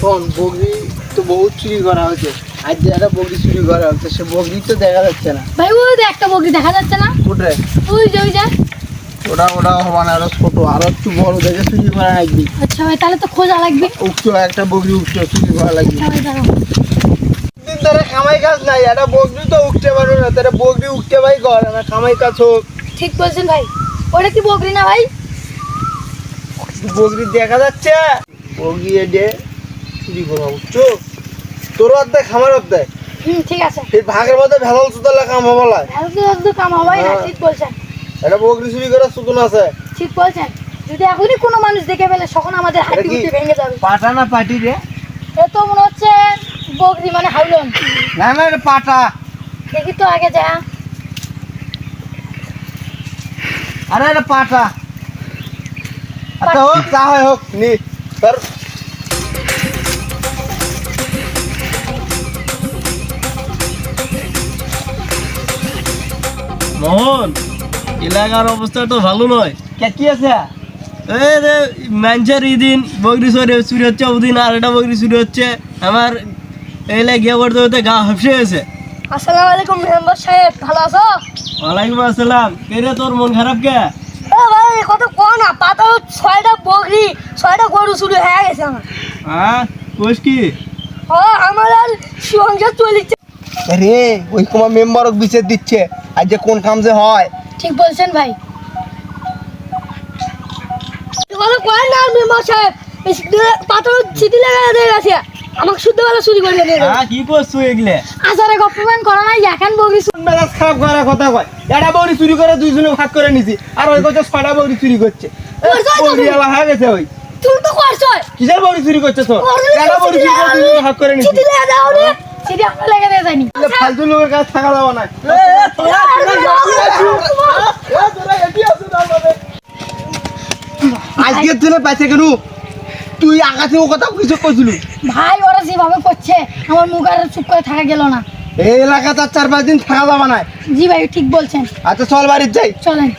শোন বগরি তো বহুত চুরি করা হয়েছে। আজ যে একটা বগরি চুরি করা হচ্ছে সে বগরি তো দেখা যাচ্ছে না। ভাই ওই যে একটা বগরি দেখা যাচ্ছে না? উঠে ওই যে ওই যে। ওটা ওটা হবে না আরও ছোট আরও একটু বড় দেখে চুরি করা লাগবে। আচ্ছা ভাই তাহলে তো খোঁজা লাগবে। উঠছো একটা বগরি উঠছো চুরি করা লাগবে। আচ্ছা দিন ধরে খামাই কাজ নাই একটা বগরি তো উঠতে পারো না তাহলে বগরি উঠতে ভাই কর আমার খামাই কাজ হোক। ঠিক বলছেন ভাই। ওটা কি বগরি না ভাই? বগরি দেখা যাচ্ছে। বগরি এডে চুরি করা উঠছো তোর অর্ধেক খামার অর্ধেক হুম ঠিক আছে। এই ভাগের মধ্যে ভেলাল সুতলা কাম হবে না ভালো তো কাম হবাই না। ঠিক বলছেন। একটা বগরি চুরি করার সুতন আছে। ঠিক বলছেন। যদি এখনই কোনো মানুষ দেখে ফেলে তখন আমাদের এটা গুটি ভেঙে যাবে। পাটা না পাটি রে? এ তো মনে হচ্ছে বগরি মানে হাউলন। না না এটা পাটা। দেখি তো আগে যা। আরে এটা পাটা। আচ্ছা হোক যা হয় হোক নি। তোর মোহন এলাকার অবস্থা তো ভালো নয়। কে কি আছে? এই রে ম্যানচার ইদিন বগরি চুরি চুরি হচ্ছে ওদিন আর একটা বগরি চুরি হচ্ছে। আমার এলে গিয়ে করতে করতে গা হাফসে গেছে আসসালামু আলাইকুম মেম্বার সাহেব ভালো আছো? ওয়ালাইকুম আসসালাম। কে রে তোর মন খারাপ কে? এ ভাই কত কো না পাতা ছয়টা বগরি ছয়টা গরু শুরু হয়ে গেছে আমার। হ্যাঁ? কোষ কি? ও আমার আর সংসার চলেছে। রে ওই তোমার মেম্বারক বিচার দিচ্ছে। আর যে কোন কাম যে হয়। ঠিক বলছেন ভাই। কথা কয় না মেম্বার সাহেব পাতা ছিটি লাগা দিয়ে গেছে। আমাকে শুদ্ধ বেলা চুরি করে নিয়ে হ্যাঁ কি করছ এগুলো? আসারে গপ্পমান করা নাই এখন বগরি মেজাজ খারাপ করার কথা কয়? একটা বৌরি চুরি করে দুইজনে ভাগ করে নিছি আর ওই কথা ছয়টা বৌরি চুরি করছে। ওর জয় বৌরি কবি। আলা হয়ে গেছে ওই। তুমি তো করছ। কিসের বৌরি চুরি করছে তো? ওর একটা চুরি করে দুইজনে ভাগ করে নিছি। ছিটি লাগা দাও রে ছিটি আমরা লেগে দিয়ে যায়নি ফালতু লোকের কাছে থাকা যাবে না। আজকের দিনে পাইছে কেন? তুই আকাশে ও কথা কিছু কইছিলি। ভাই ওরা যেভাবে করছে আমার মুখ আর চুপ করে থাকা গেল না। এই এলাকাতে চার পাঁচ দিন থাকা যাবে না। জি ভাই ঠিক বলছেন। আচ্ছা চল বাড়ির যাই। চলেন।